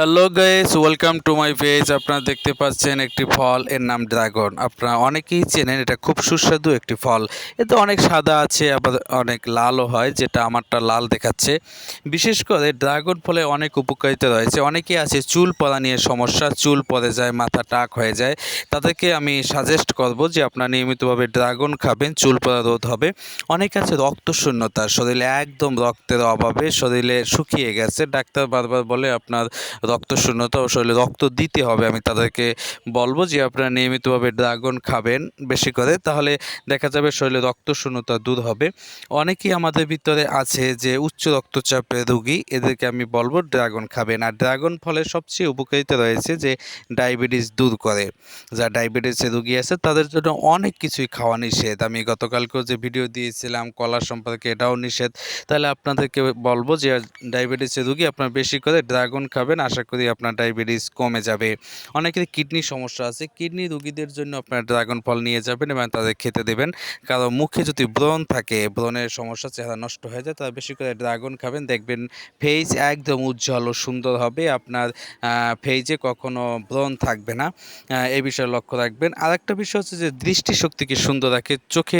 Hello guys welcome to my page আপনারা দেখতে পাচ্ছেন একটি ফল, এর নাম ড্রাগন। আপনারা অনেকেই চেনেন, এটা খুব সুস্বাদু একটি ফল। এতে অনেক সাদা আছে, আবার অনেক লালও হয়, যেটা আমারটা লাল দেখাচ্ছে। বিশেষ করে ড্রাগন ফলে অনেক উপকারিতা রয়েছে। অনেকেই আছে, চুল পড়া নিয়ে সমস্যা, চুল পড়ে যায়, মাথা টাক হয়ে যায়। তাদেরকে আমি সাজেস্ট করব যে আপনারা নিয়মিতভাবে ড্রাগন খাবেন, চুল পড়া রোধ হবে। অনেক আছে রক্ত শূন্যতা শরীরে একদম রক্তের অভাবে শরীরে শুকিয়ে গেছে। ডাক্তার বারবার বলে আপনার রক্ত শূন্যতা ও শরীরে রক্ত দিতে হবে, আমি তাদেরকে বলব যে আপনারা নিয়মিতভাবে ড্রাগন খাবেন বেশি করে, তাহলে দেখা যাবে শরীরে রক্ত শূন্যতা দূর হবে। অনেকেই আমাদের ভিতরে আছে যে উচ্চ রক্তচাপের রুগী, এদেরকে আমি বলব ড্রাগন খাবেন। আর ড্রাগন ফলে সবচেয়ে উপকারিতা রয়েছে যে ডায়াবেটিস দূর করে। যা ডায়াবেটিসের রুগী আছে, তাদের জন্য অনেক কিছুই খাওয়া নিষেধ। আমি গতকালকেও যে ভিডিও দিয়েছিলাম, কলা সম্পর্কে এটাও নিষেধ। তাহলে আপনাদেরকে বলব যে ডায়াবেটিসের রুগী আপনারা বেশি করে ড্রাগন খাবেন আশা করি আপনার ডায়াবেটিস কমে যাবে। অনেকের কিডনি সমস্যা আছে। কিডনি রুগীদের জন্য আপনার ড্রাগন ফল নিয়ে যাবেন এবং তাদের খেতে দেবেন। কারণ মুখে যদি ব্রণ থাকে, ব্রণের সমস্যা, চেহারা নষ্ট হয়ে যায়, তারা বেশি করে ড্রাগন খাবেন। দেখবেন ফেস একদম উজ্জ্বল ও সুন্দর হবে। আপনার ফেজে কখনো ব্রণ থাকবে না। এই বিষয়ে লক্ষ্য রাখবেন। আর একটা বিষয় হচ্ছে যে দৃষ্টিশক্তিকে সুন্দর রাখে। চোখে